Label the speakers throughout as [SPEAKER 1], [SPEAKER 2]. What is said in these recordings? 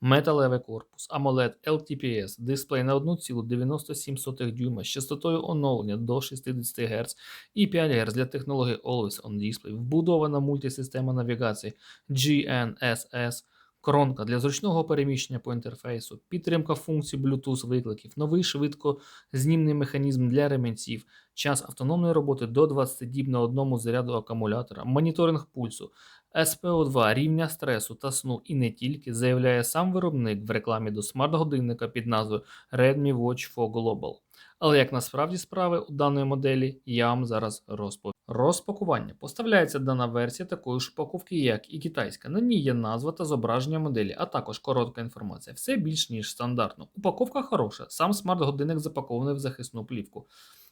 [SPEAKER 1] металевий корпус, AMOLED LTPS, дисплей на 1,97 дюйма з частотою оновлення до 60 Гц і 5 Гц для технології Always On Display, вбудована мультисистема навігації GNSS, коронка для зручного переміщення по інтерфейсу, підтримка функцій Bluetooth викликів, новий швидкознімний механізм для ремінців, час автономної роботи до 20 діб на одному заряду акумулятора, моніторинг пульсу, СПО2, рівня стресу та сну і не тільки, заявляє сам виробник в рекламі до смарт-годинника під назвою Redmi Watch 4 Global. Але як насправді справи у даної моделі, я вам зараз розповім. Розпакування. Поставляється дана версія такої ж упаковки, як і китайська. На ній є назва та зображення моделі, а також коротка інформація. Все більш ніж стандартно. Упаковка хороша, сам смарт-годинник запакований в захисну плівку.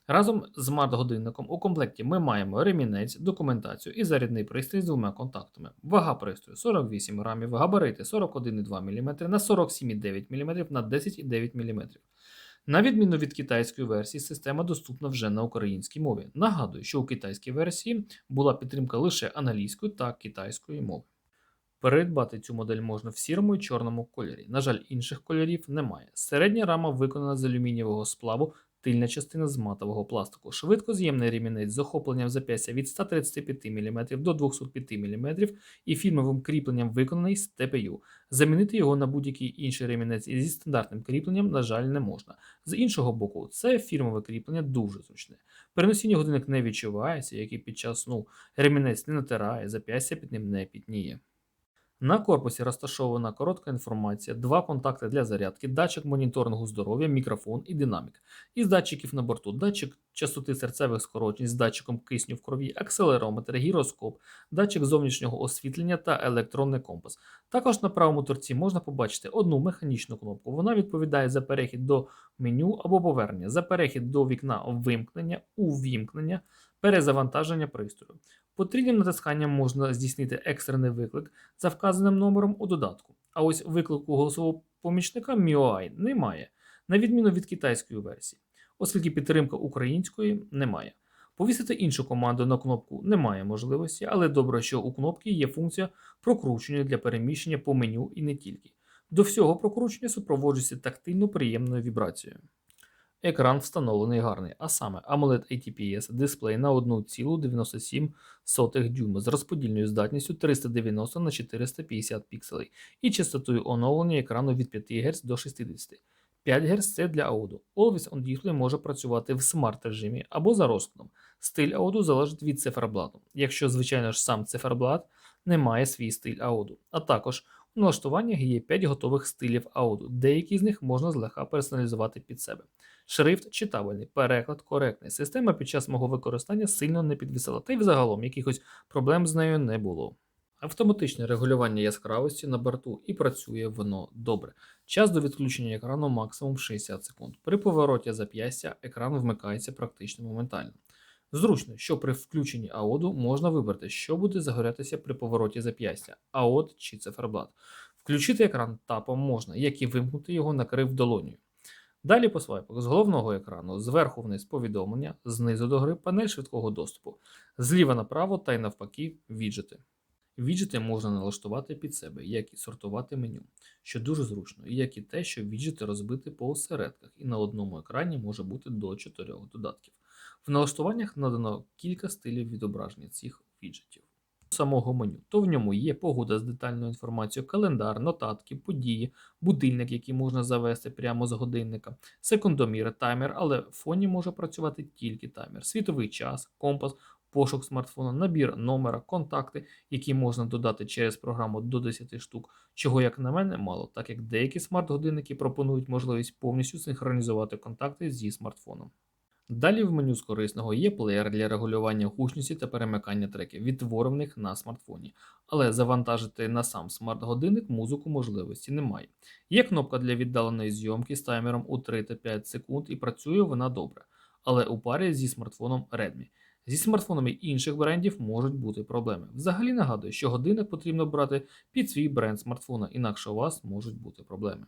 [SPEAKER 1] Разом з смарт-годинником у комплекті ми маємо ремінець, документацію і зарядний пристрій з двома контактами. Вага пристрою 48 грамів, габарити 41,2 мм на 47,9 мм на 10,9 мм. На відміну від китайської версії, система доступна вже на українській мові. Нагадую, що у китайській версії була підтримка лише англійської та китайської мови. Придбати цю модель можна в сірому і чорному кольорі. На жаль, інших кольорів немає. Середня рама виконана з алюмінієвого сплаву, тильна частина з матового пластику. Швидкоз'ємний ремінець з охопленням зап'ястя від 135 мм до 205 мм і фірмовим кріпленням виконаний з ТПЮ. Замінити його на будь-який інший ремінець зі стандартним кріпленням, на жаль, не можна. З іншого боку, це фірмове кріплення дуже зручне. При носінні годинник не відчувається, як і під час сну. Ремінець не натирає, зап'ястя під ним не пітніє. На корпусі розташована коротка інформація, два контакти для зарядки, датчик моніторингу здоров'я, мікрофон і динамік. Із датчиків на борту датчик частоти серцевих скорочень з датчиком кисню в крові, акселерометр, гіроскоп, датчик зовнішнього освітлення та електронний компас. Також на правому торці можна побачити одну механічну кнопку. Вона відповідає за перехід до меню або повернення, за перехід до вікна вимкнення, увімкнення, перезавантаження пристрою. Потрібним натисканням можна здійснити екстрений виклик за вказаним номером у додатку. А ось виклику голосового помічника MIUI немає, на відміну від китайської версії, оскільки підтримка української немає. Повісити іншу команду на кнопку немає можливості, але добре, що у кнопки є функція прокручення для переміщення по меню і не тільки. До всього прокручення супроводжується тактильно приємною вібрацією. Екран встановлений гарний, а саме AMOLED ATPS дисплей на 1,97 дюйма з розподільною здатністю 390 на 450 пікселей і частотою оновлення екрану від 5 Гц до 60 5 Гц це для ауду. Always on Display може працювати в смарт режимі або за розкладом. Стиль ауду залежить від циферблату, якщо, звичайно ж, сам циферблат не має свій стиль ауду. А також у налаштуваннях є 5 готових стилів ауду, деякі з них можна злегка персоналізувати під себе. Шрифт читабельний, переклад коректний. Система під час мого використання сильно не підвисила, та й взагалом якихось проблем з нею не було. Автоматичне регулювання яскравості на борту і працює воно добре. Час до відключення екрану максимум 60 секунд. При повороті зап'ястя екран вмикається практично моментально. Зручно, що при включенні аоду можна вибрати, що буде загорятися при повороті зап'ястя, аод чи циферблат. Включити екран тапом можна, як і вимкнути його накрив долонію. Далі по свайпах з головного екрану, зверху вниз повідомлення, знизу до гри панель швидкого доступу, зліва направо та й навпаки віджити. Віджити можна налаштувати під себе, як і сортувати меню, що дуже зручно, як і те, що віджити розбити по осередках, і на одному екрані може бути до 4 додатків. В налаштуваннях надано кілька стилів відображення цих віджитів. Самого меню, то в ньому є погода з детальною інформацією, календар, нотатки, події, будильник, який можна завести прямо з годинника, секундомір, таймер, але в фоні може працювати тільки таймер, світовий час, компас, пошук смартфона, набір номера, контакти, які можна додати через програму до 10 штук, чого, як на мене, мало, так як деякі смарт-годинники пропонують можливість повністю синхронізувати контакти зі смартфоном. Далі в меню з корисного є плеєр для регулювання гучності та перемикання треків, відтворених на смартфоні, але завантажити на сам смарт-годинник музику можливості немає. Є кнопка для віддаленої зйомки з таймером у 3 та 5 секунд і працює вона добре, але у парі зі смартфоном Redmi. Зі смартфонами інших брендів можуть бути проблеми. Взагалі нагадую, що годинник потрібно брати під свій бренд смартфона, інакше у вас можуть бути проблеми.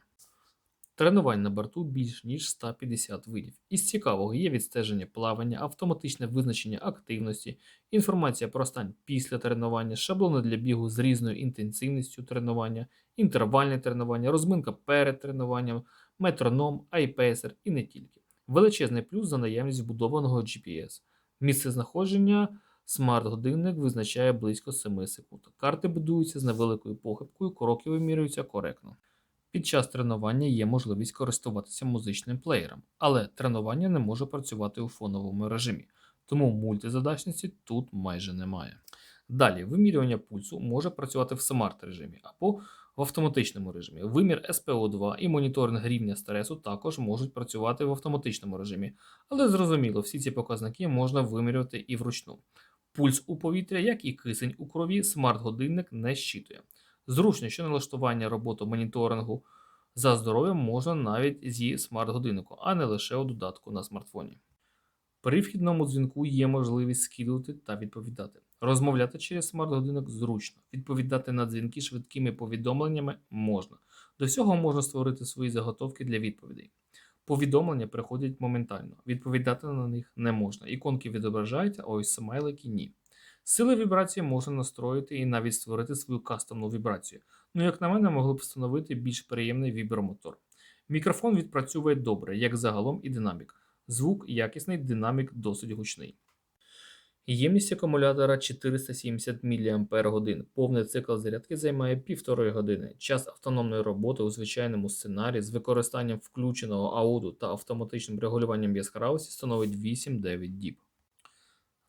[SPEAKER 1] Тренувань на борту більш ніж 150 видів. Із цікавого є відстеження плавання, автоматичне визначення активності, інформація про стан після тренування, шаблони для бігу з різною інтенсивністю тренування, інтервальне тренування, розминка перед тренуванням, метроном, айпейсер і не тільки. Величезний плюс за наявність вбудованого GPS. Місце знаходження смарт-годинник визначає близько 7 секунд. Карти будуються з невеликою похибкою, кроки вимірюються коректно. Під час тренування є можливість користуватися музичним плеєром, але тренування не може працювати у фоновому режимі, тому мультизадачності тут майже немає. Далі, вимірювання пульсу може працювати в смарт режимі або в автоматичному режимі. Вимір SPO2 і моніторинг рівня стресу також можуть працювати в автоматичному режимі, але зрозуміло, всі ці показники можна вимірювати і вручну. Пульс у повітря, як і кисень у крові, смарт-годинник не щитує. Зручно, що налаштування роботи моніторингу за здоров'ям можна навіть зі смарт-годиннику, а не лише у додатку на смартфоні. При вхідному дзвінку є можливість скидувати та відповідати. Розмовляти через смарт-годинник зручно, відповідати на дзвінки швидкими повідомленнями можна. До всього можна створити свої заготовки для відповідей. Повідомлення приходять моментально, відповідати на них не можна. Іконки відображаються, а ось смайлики ні. Сили вібрації можна настроїти і навіть створити свою кастомну вібрацію. Ну, як на мене, могли б встановити більш приємний вібромотор. Мікрофон відпрацьовує добре, як загалом і динамік. Звук якісний, динамік досить гучний. Ємність акумулятора 470 мАч. Повний цикл зарядки займає 1,5 години. Час автономної роботи у звичайному сценарії з використанням включеного ауду та автоматичним регулюванням яскравості становить 8-9 діб.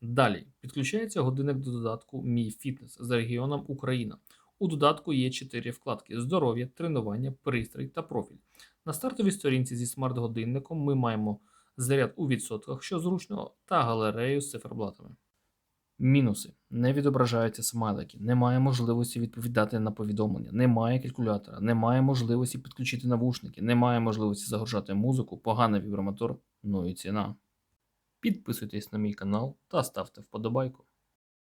[SPEAKER 1] Далі підключається годинник до додатку Мій Фітнес з регіоном Україна. У додатку є 4 вкладки: здоров'я, тренування, пристрій та профіль. На стартовій сторінці зі смарт-годинником ми маємо заряд у відсотках, що зручно, та галерею з циферблатами. Мінуси: не відображаються смайлики, немає можливості відповідати на повідомлення, немає калькулятора, немає можливості підключити навушники, немає можливості загружати музику, поганий вібромотор, ну і ціна. Підписуйтесь на мій канал та ставте вподобайку.